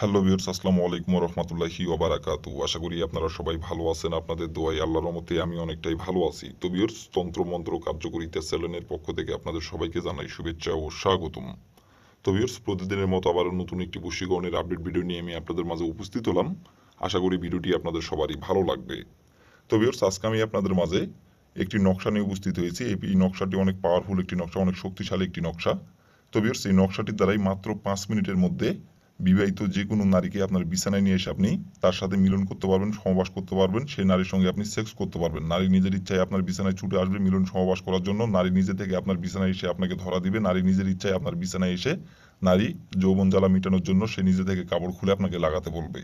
Hello viewers আসসালামু আলাইকুম রহমতুল্লাহি ওবারাকাতু আশা করি আপনারা সবাই ভালো আছেন, আপনাদের দোয়াই আল্লাহর রহমতে আমি অনেকটাই ভালো আছি। তো ভিউর্স তন্ত্র মন্ত্র কার্যকরিতা চ্যানেলের পক্ষ থেকে আপনাদের সবাইকে জানাই শুভেচ্ছা ও স্বাগতম। তো ভিউর্স প্রতিদিনের মতো আবার নতুন একটি বশীকরণের আপডেট ভিডিও নিয়ে আমি আপনাদের মাঝে উপস্থিত হলাম। আশা করি ভিডিওটি আপনাদের সবারই ভালো লাগবে। তো ভিউর্স আজকে আমি আপনাদের মাঝে একটি নকশা নিয়ে উপস্থিত হয়েছি। এই নকশাটি অনেক পাওয়ারফুল একটি নকশা, অনেক শক্তিশালী একটি নকশা। তো ভিউর্স এই নকশাটির দ্বারাই মাত্র পাঁচ মিনিটের মধ্যে বিবাহিত যে কোনো নারীকে আপনার বিছানায় নিয়ে এসে আপনি তার সাথে মিলন করতে পারবেন, সমবাস করতে পারবেন সেই নারীর সঙ্গে আপনি সেক্স করতে পারবেন। নারী নিজের ইচ্ছায় আপনার বিছানায় ছুটে আসবে মিলন সমবাস করার জন্য। নারী নিজে থেকে আপনার বিছানায় এসে আপনাকে ধরা দিবে। নারী নিজের ইচ্ছায় আপনার বিছানায় এসে নারী যৌবন জ্বালা মেটানোর জন্য সে নিজে থেকে কাপড় খুলে আপনাকে লাগাতে বলবে।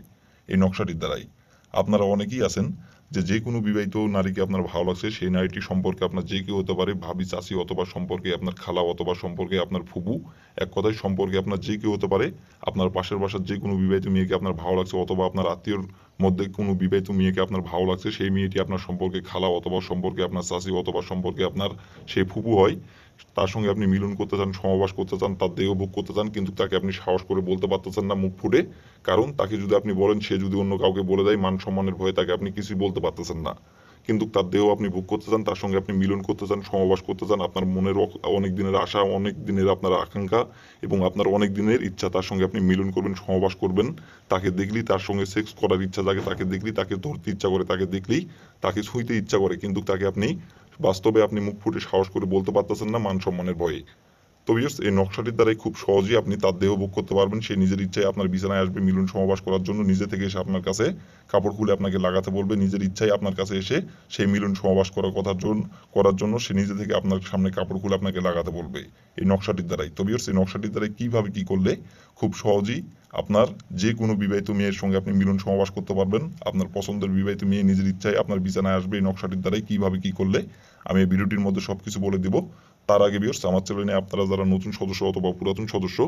এই নকশাটির দ্বারাই। আপনারা অনেকেই আছেন যে যে কোনো বিবাহিত নারীকে আপনার ভালো লাগছে, সেই নারীটি সম্পর্কে আপনার যে কেউ হতে পারে, ভাবি, চাষি অথবা সম্পর্কে আপনার খালা অথবা সম্পর্কে আপনার ফুবু এক কথায় সম্পর্কে আপনার যে কেউ হতে পারে, আপনার পাশের বাসার যে কোনো বিবাহিত মেয়েকে আপনার ভালো লাগছে অথবা আপনার আত্মীয়র মধ্যে কোনো বিবাহিত মেয়েকে আপনার ভালো লাগছে, সেই মেয়েটি আপনার সম্পর্কে খালা অথবা সম্পর্কে আপনার চাষি অথবা সম্পর্কে আপনার সে ফুপু হয় তার সঙ্গে আপনি মিলন করতে চান সমাবাস করতে চান, তার দেহ ভোগ করতে চান, কিন্তু তাকে আপনি সাহস করে বলতে পারতেছেন না মুখ ফুটে। কারণ তাকে যদি আপনি বলেন, সে যদি অন্য কাউকে বলে দেয়, মান সম্মানের ভয়ে তাকে আপনি কিছুই বলতে পারতেছেন না। কিন্তু তার দেহ আপনি ভোগ করতে চান, তার সঙ্গে আপনি মিলন করতে চান সমাবাস করতে চান, আপনার মনের অনেক দিনের আশা, অনেক দিনের আপনার আকাঙ্ক্ষা এবং আপনার অনেক দিনের ইচ্ছা, তার সঙ্গে আপনি মিলন করবেন সমাবাস করবেন, তাকে দেখলেই তার সঙ্গে সেক্স করার ইচ্ছা জাগে, তাকে দেখলেই তাকে ধরতে ইচ্ছা করে, তাকে দেখলেই তাকে ছুঁইতে ইচ্ছা করে, কিন্তু তাকে আপনি বাস্তবে আপনি মুখ ফুটে সাহস করে বলতে পারতেছেন না মান সম্মানের ভয়ে। তো বিয়ার্স এই নকশাটির দ্বারাই খুব সহজেই আপনি তার দেহ ভোগ করতে পারবেন। সে নিজের ইচ্ছায় আপনার বিছানায় আসবে মিলন সমাবাস করার জন্য। নিজে থেকে এসে আপনার কাছে কাপড় খুলে আপনাকে লাগাতে বলবে। নিজের ইচ্ছায় আপনার কাছে এসে সেই মিলন সমাবাস করার কথার জন্য করার জন্য সে নিজে থেকে আপনার সামনে কাপড় খুলে আপনাকে লাগাতে বলবে। এই নকশাটির দ্বারাই। তো বিয়ার্স এই নকশাটির দ্বারাই কীভাবে কি করলে খুব সহজেই আপনার যে কোনো বিবাহিত মেয়ের সঙ্গে আপনি মিলন সমাবাস করতে পারবেন। আপনার পছন্দের বিবাহিত মেয়ে নিজের ইচ্ছায় আপনার বিছানায় আসবে, এই নকশাটির দ্বারাই কীভাবে কি করলে, আমি এই ভিডিওটির মধ্যে সবকিছু বলে দিব। তার আগে বিয়ার্স আমার চ্যানেলে আপনারা যারা নতুন সদস্য অথবা পুরাতন সদস্য,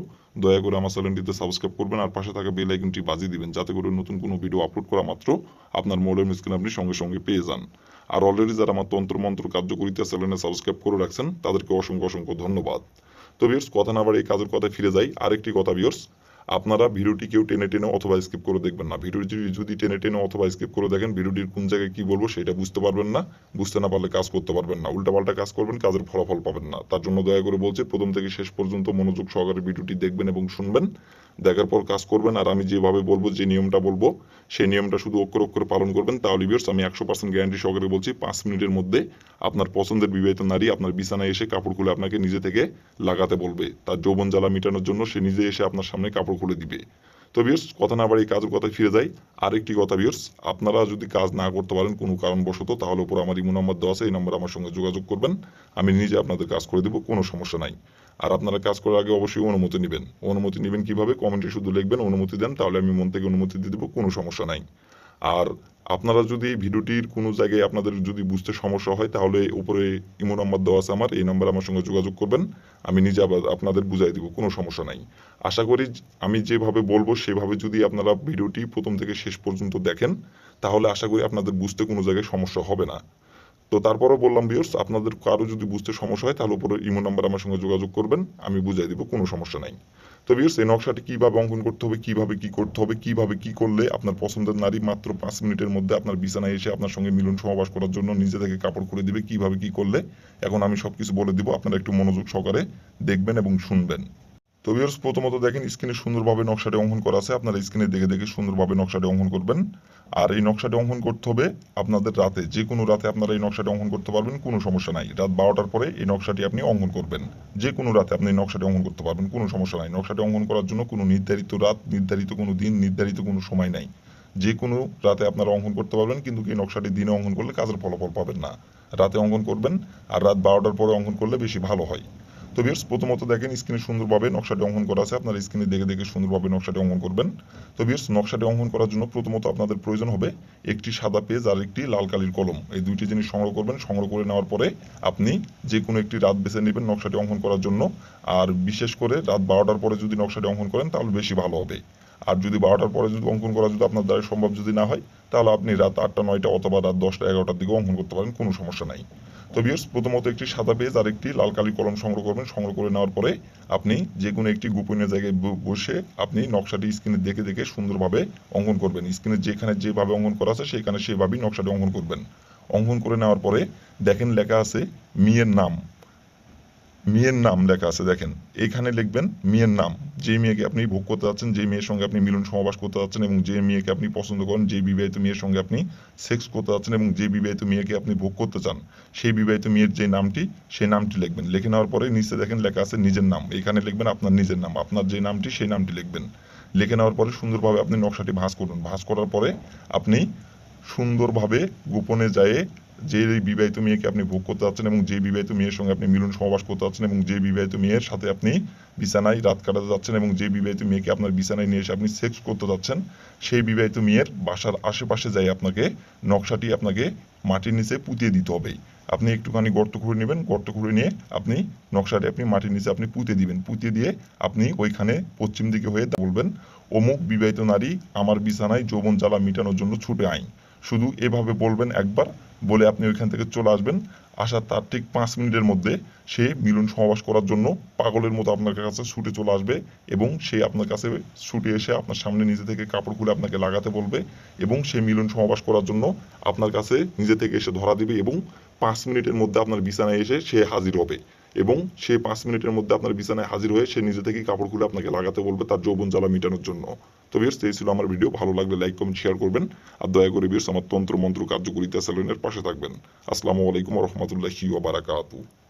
দয়া করে আমার চ্যানেলটিতে সাবস্ক্রাইব করবেন আর পাশে থাকা বেল আইকনটি বাজিয়ে দিবেন, যাতে করে নতুন কোনো ভিডিও আপলোড করা মাত্র আপনার মোবাইলের স্ক্রিন আপনি সঙ্গে সঙ্গে পেয়ে যান। আর অলরেডি যারা আমার তন্ত্র মন্ত্র কার্যকরিতা চ্যানেলে সাবস্ক্রাইব করে রাখছেন, তাদেরকে অসংখ্য অসংখ্য ধন্যবাদ। তো বিয়ার্স কথা না আবার এই কাজের কথায় ফিরে যাই। আরেকটি কথা বিয়ার্স আপনারা ভিডিওটি কেউ টেনে টেনে অথবা স্কিপ করে দেখবেন না। ভিডিওটি যদি টেনে টেনে অথবা স্কিপ করে দেখেন, ভিডিওটির কোন জায়গায় কী বলব সেটা বুঝতে পারবেন না, বুঝতে না পারলে কাজ করতে পারবেন না। উল্টাপাল্টা কাজ করবেন, কাজের ফলাফল পাবেন না। তার জন্য দয়া করে বলছি, প্রথম থেকে শেষ পর্যন্ত মনোযোগ সহকারে ভিডিওটি দেখবেন এবং শুনবেন। দেখার পর কাজ করবেন। আর আমি যেভাবে বলব, যে নিয়মটা বলব, সেই নিয়মটা শুধু অক্ষর অক্ষরে পালন করবেন। তাহলে বিয়ার্স আমি একশো পার্সেন্ট গ্যারান্টি সহকারে বলছি, পাঁচ মিনিটের মধ্যে আপনার পছন্দের বিবাহিত নারী আপনার বিছানায় এসে কাপড় খুলে আপনাকে নিজে থেকে লাগাতে বলবে। তার যৌবন জ্বালা মেটানোর জন্য সে নিজে এসে আপনার সামনে কাপড় খুলে দিবে। তো বিয়ার্স কথা না বাড়ি কাজের কথায় ফিরে যাই। আরেকটি কথা বিয়ার্স আপনারা যদি কাজ না করতে পারেন কোনো কারণবশত, তাহলে উপর আমার ইমো নাম্বার দেওয়া আছে, এই নাম্বার আমার সঙ্গে যোগাযোগ করবেন। আমি নিজে আপনাদের কাজ করে দেবো, কোনো সমস্যা নাই। আর আপনারা কাজ করার আগে অবশ্যই অনুমতি নেবেন। অনুমতি নেবেন কীভাবে? কমেন্টে শুধু লিখবেন অনুমতি দেন, তাহলে আমি মন থেকে অনুমতি দিয়ে দেবো, কোনো সমস্যা নাই। আর আপনারা যদি ভিডিওটির কোনো জায়গায় আপনাদের যদি বুঝতে সমস্যা হয়, তাহলে উপরে ইমো নাম্বার দেওয়া আছে আমার, এই নাম্বার আমার সঙ্গে যোগাযোগ করবেন, আমি নিজে আবার আপনাদের বুঝাই দেবো, কোনো সমস্যা নাই। আশা করি আমি যেভাবে বলব, সেভাবে যদি আপনারা ভিডিওটি প্রথম থেকে শেষ পর্যন্ত দেখেন, তাহলে আশা করি আপনাদের বুঝতে কোনো জায়গায় সমস্যা হবে না। তো তারপরও বললাম বিয়ার্স আপনাদের কারও যদি বুঝতে সমস্যা হয়, তাহলে উপরে ইমো নাম্বার আমার সঙ্গে যোগাযোগ করবেন, আমি বুঝাই দিব কোনো সমস্যা নাই। তো বিয়ার্স এই নকশাটি কীভাবে অঙ্কন করতে হবে, কীভাবে কি করতে হবে, কীভাবে কি করলে আপনার পছন্দের নারী মাত্র পাঁচ মিনিটের মধ্যে আপনার বিছানায় এসে আপনার সঙ্গে মিলন সমাবাস করার জন্য নিজে থেকে কাপড় করে দিবে, কীভাবে কি করলে, এখন আমি সব কিছু বলে দিব, আপনারা একটু মনোযোগ সহকারে দেখবেন এবং শুনবেন। তো ভিউয়ার্স প্রথমত দেখেন, স্ক্রিনে সুন্দরভাবে নকশাটি অঙ্কন করা আছে। আপনারা স্ক্রিনে দেখে দেখে সুন্দরভাবে নকশাটি অঙ্কন করবেন। আর এই নকশাটি অঙ্কন করতে হবে আপনাদের রাতে। যে কোনো রাতে আপনারা এই নকশাটি অঙ্কন করতে পারবেন, কোনো সমস্যা নাই। রাত বারোটার পরে এই নকশাটি আপনি অঙ্কন করবেন। যে কোনো রাতে আপনি এই নকশাটি অঙ্কন করতে পারবেন, কোনো সমস্যা নাই। নকশাটি অঙ্কন করার জন্য কোনো নির্ধারিত রাত, নির্ধারিত কোনো দিন, নির্ধারিত কোনো সময় নাই। যে কোনো রাতে আপনারা অঙ্কন করতে পারবেন, কিন্তু এই নকশাটি দিনে অঙ্কন করলে কাজের ফলাফল পাবেন না। রাতে অঙ্কন করবেন, আর রাত বারোটার পরে অঙ্কন করলে বেশি ভালো হয়। তো বিয়ার্স প্রথমত দেখেন, স্ক্রিনে সুন্দরভাবে নকশাটি অঙ্কন করা আছে। আপনার স্ক্রিনে দেখে দেখে সুন্দরভাবে নকশাটি অঙ্কন করবেন। তো বিয়ার্স নকশাটি অঙ্কন করার জন্য প্রথমত আপনাদের প্রয়োজন হবে একটি সাদা পেজ আর একটি লাল কালির কলম। এই দুইটি জিনিস সংগ্রহ করবেন। সংগ্রহ করে নেওয়ার পরে আপনি যে কোনো একটি রাত বেছে নেবেন নকশাটি অঙ্কন করার জন্য। আর বিশেষ করে রাত বারোটার পরে যদি নকশাটি অঙ্কন করেন, তাহলে বেশি ভালো হবে। আর যদি বারোটার পরে যদি অঙ্কন করা যদি আপনার দ্বারা সম্ভব যদি না হয়, তাহলে আপনি রাত আটটা, নয়টা অথবা রাত দশটা, এগারোটার দিকে অঙ্কন করতে পারেন। কোনো সমস্যা নাই। তো বিয়ার্স প্রথমত একটি সাদা পেজ আর একটি লাল কালি কলম সংগ্রহ করবেন। সংগ্রহ করে নেওয়ার পরে আপনি যে কোনো একটি গোপনীয় জায়গায় বসে আপনি নকশাটি স্ক্রিনে দেখে দেখে সুন্দরভাবে অঙ্কন করবেন। স্ক্রিনে যেখানে যেভাবে অঙ্কন করা আছে, সেখানে সেভাবেই নকশাটি অঙ্কন করবেন। অঙ্কন করে নেওয়ার পরে দেখেন লেখা আছে, মেয়ের নাম। মেয়ের নাম লেখা আছে, দেখেন। এখানে লিখবেন মেয়ের নাম। যে মেয়েকে আপনি ভোগ করতে যাচ্ছেন যে মেয়ের সঙ্গে আপনি মিলন সমাবাস করতে যাচ্ছেন এবং যে মেয়েকে আপনি পছন্দ করেন যে বিবাহিত মেয়ের সঙ্গে আপনি সেক্স করতে যাচ্ছেন এবং যে বিবাহিত মেয়েকে আপনি ভোগ করতে চান, সেই বিবাহিত মেয়ের যে নামটি, সেই নামটি লিখবেন। লিখে নেওয়ার পরে নিচে দেখেন লেখা আছে নিজের নাম। এখানে লিখবেন আপনার নিজের নাম। আপনার যে নামটি, সেই নামটি লিখবেন। লিখে নেওয়ার পরে সুন্দরভাবে আপনি নকশাটি ভাঁজ করুন। ভাঁজ করার পরে আপনি সুন্দরভাবে গোপনে যায় যে বিবাহিত মেয়েকে আপনি ভোগ করতে যাচ্ছেন এবং যে বিবাহিত মেয়ের সঙ্গে আপনি মিলন সমাবাস করতে যাচ্ছেন এবং যে বিবাহিত মেয়ের সাথে আপনি বিছানায় রাত কাটাতে যাচ্ছেন এবং যে বিবাহিত মেয়েকে আপনার বিছানায় নিয়ে এসে আপনি সেক্স করতে যাচ্ছেন, সেই বিবাহিত মেয়ের বাসার আশেপাশে যাই আপনাকে নকশাটি আপনাকে মাটির নিচে পুঁতিয়ে দিতে হবে। আপনি একটুখানি গর্ত খুঁড়ে নেবেন, গর্ত খুঁড়ে নিয়ে আপনি নকশাটি আপনি মাটির নিচে আপনি পুঁতে দিবেন। পুঁতে দিয়ে আপনি ওইখানে পশ্চিম দিকে হয়ে বলবেন, অমুক বিবাহিত নারী আমার বিছানায় যৌবন জ্বালা মেটানোর জন্য ছুটে আইন শুধু এভাবে বলবেন একবার, বলে আপনি ওইখান থেকে চলে আসবেন। আসার তার ঠিক পাঁচ মিনিটের মধ্যে সে মিলন সমাবাস করার জন্য পাগলের মতো আপনার কাছে ছুটে চলে আসবে এবং সে আপনার কাছে ছুটে এসে আপনার সামনে নিজে থেকে কাপড় খুলে আপনাকে লাগাতে বলবে এবং সে মিলন সমাবাস করার জন্য আপনার কাছে নিজে থেকে এসে ধরা দিবে এবং পাঁচ মিনিটের মধ্যে আপনার বিছানায় এসে সে হাজির হবে। এবং সে পাঁচ মিনিটের মধ্যে আপনার বিছানায় হাজির হয়ে সে নিজে থেকেই কাপড় খুলে আপনাকে লাগাতে বলবে তার যৌবন জ্বালা মেটানোর জন্য। তো বিয়ার্স এই ছিল আমার ভিডিও ভালো লাগলে লাইক কমেন্ট শেয়ার করবেন। আর দয়া করে বিয়ার্স আমার তন্ত্র মন্ত্র কার্যকরিতা স্যালনের পাশে থাকবেন। আসসালামু আলাইকুম রহমতুল্লাহি ওয়া বারাকাতুহু।